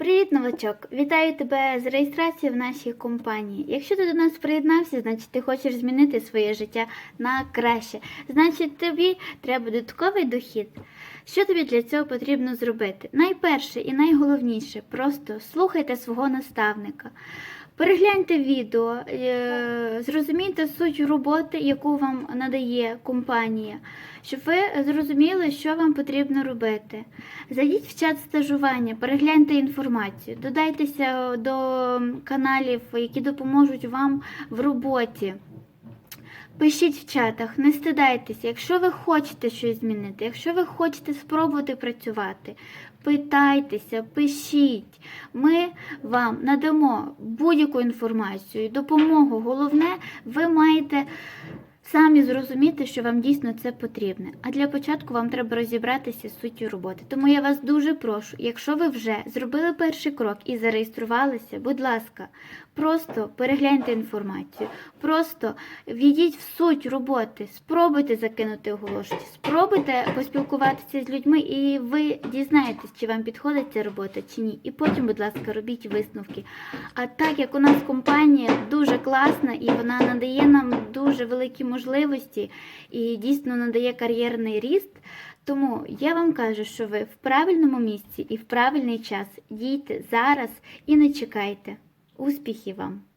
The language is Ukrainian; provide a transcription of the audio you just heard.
Привіт, новачок! Вітаю тебе з реєстрацією в нашій компанії. Якщо ти до нас приєднався, значить ти хочеш змінити своє життя на краще. Значить, тобі треба додатковий дохід. Що тобі для цього потрібно зробити? Найперше і найголовніше просто слухайте свого наставника. Перегляньте відео, е, зрозумійте суть роботи, яку вам надає компанія, щоб ви зрозуміли, що вам потрібно робити. Зайдіть в чат стажування, перегляньте інформацію, додайтеся до каналів, які допоможуть вам в роботі. Пишіть в чатах, не стидайтеся, якщо ви хочете щось змінити, якщо ви хочете спробувати працювати, питайтеся, пишіть. Ми вам надамо будь-яку інформацію, допомогу. Головне, ви маєте самі зрозуміти, що вам дійсно це потрібне. А для початку вам треба розібратися з суттю роботи. Тому я вас дуже прошу, якщо ви вже зробили перший крок і зареєструвалися, будь ласка, просто перегляньте інформацію, просто війдіть в суть роботи, спробуйте закинути оголошення, спробуйте поспілкуватися з людьми, і ви дізнаєтесь, чи вам підходить ця робота чи ні. І потім, будь ласка, робіть висновки. А так як у нас компанія дуже класна і вона надає нам дуже великі можливості і дійсно надає кар'єрний ріст. Тому я вам кажу, що ви в правильному місці і в правильний час дійте зараз і не чекайте. Успіхів вам!